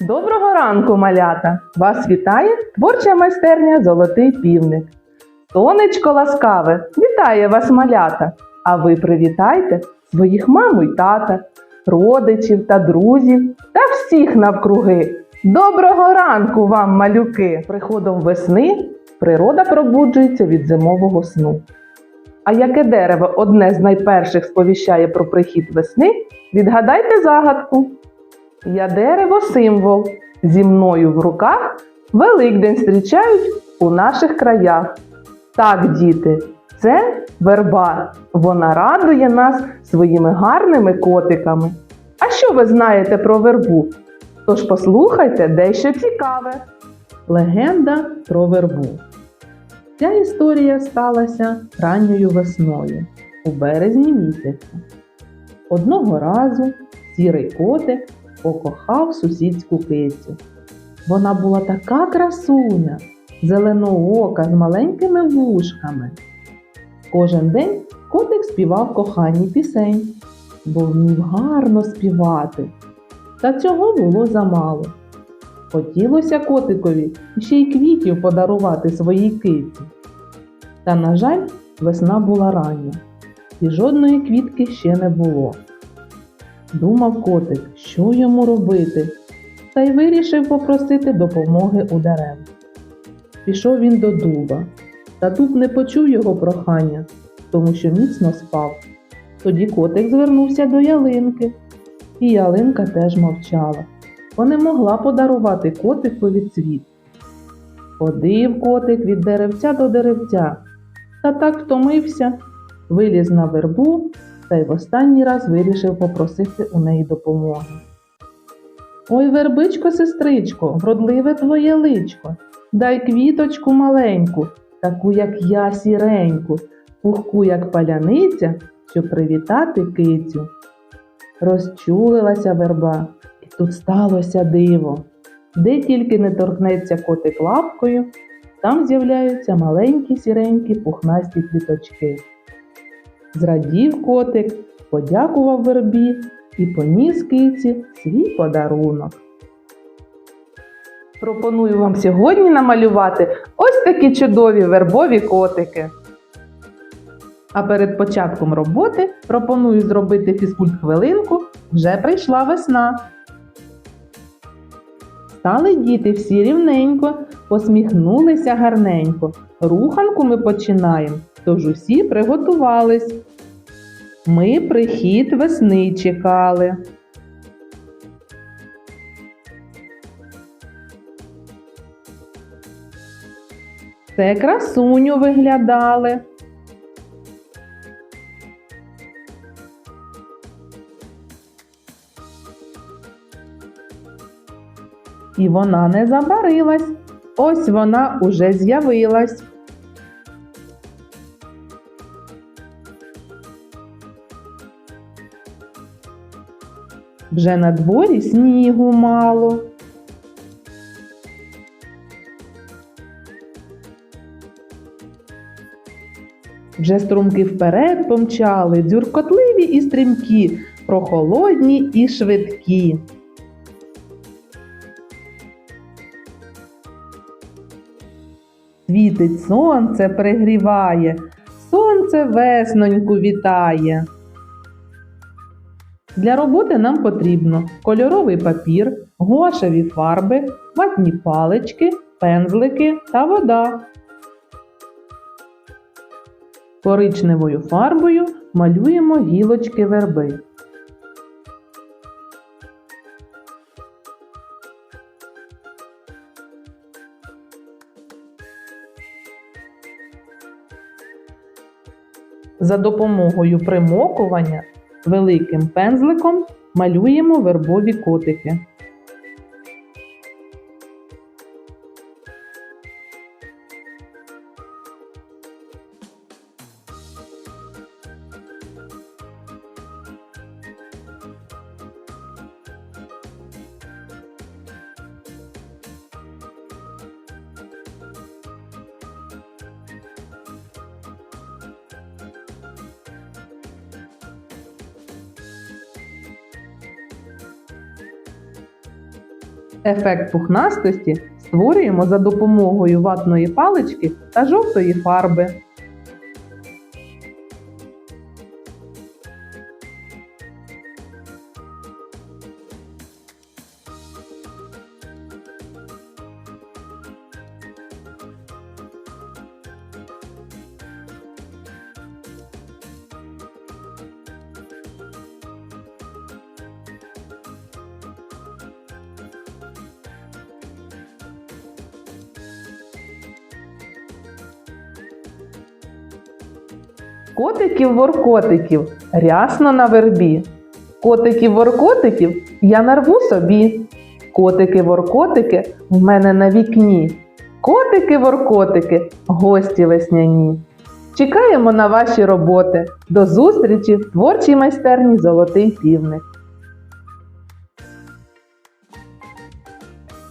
Доброго ранку, малята! Вас вітає творча майстерня Золотий півник. Сонечко ласкаве, вітає вас, малята! А ви привітайте своїх маму й тата, родичів та друзів та всіх навкруги. Доброго ранку вам, малюки! Приходом весни природа пробуджується від зимового сну. А яке дерево одне з найперших сповіщає про прихід весни, відгадайте загадку. Я дерево символ. Зі мною в руках Великдень зустрічають у наших краях. Так, діти, це верба. Вона радує нас своїми гарними котиками. А що ви знаєте про вербу? Тож послухайте дещо цікаве. Легенда про вербу. Ця історія сталася ранньою весною у березні місяця. Одного разу сірий котик покохав сусідську кицю. Вона була така красуня, зеленоока з маленькими вушками. Кожен день котик співав коханій пісень, бо вмів гарно співати. Та цього було замало. Хотілося котикові ще й квітів подарувати своїй киці. Та, на жаль, весна була рання, і жодної квітки ще не було. Думав котик, що йому робити, та й вирішив попросити допомоги у дерев. Пішов він до дуба, та дуб не почув його прохання, тому що міцно спав. Тоді котик звернувся до ялинки, і ялинка теж мовчала, бо не могла подарувати котикові цвіт. Ходив котик від деревця до деревця, та так втомився, виліз на вербу та й в останній раз вирішив попросити у неї допомоги. Ой, вербичко, сестричко, вродливе твоє личко, дай квіточку маленьку, таку, як я сіреньку, пухку, як паляниця, щоб привітати кицю. Розчулилася верба, і тут сталося диво. Де тільки не торкнеться котик лапкою, там з'являються маленькі сіренькі пухнасті квіточки. Зрадів котик, подякував вербі і поніс киці свій подарунок. Пропоную вам сьогодні намалювати ось такі чудові вербові котики. А перед початком роботи пропоную зробити фізкульт-хвилинку вже прийшла весна. Стали діти всі рівненько, посміхнулися гарненько. Руханку ми починаємо, тож усі приготувались. Ми прихід весни чекали. Це красуню виглядали. І вона не забарилась. Ось вона уже з'явилась. Вже на дворі снігу мало. Вже струмки вперед помчали, дзюркотливі і стрімкі, прохолодні і швидкі. Світить сонце пригріває, сонце весноньку вітає. Для роботи нам потрібно кольоровий папір, гуашеві фарби, ватні палички, пензлики та вода. Коричневою фарбою малюємо гілочки верби. За допомогою примокування великим пензликом малюємо вербові котики. Ефект пухнастості створюємо за допомогою ватної палички та жовтої фарби. Котиків воркотиків рясно на вербі. Котиків воркотиків я нарву собі. Котики воркотики в мене на вікні. Котики воркотики гості весняні. Чекаємо на ваші роботи. До зустрічі в творчій майстерні Золотий півник.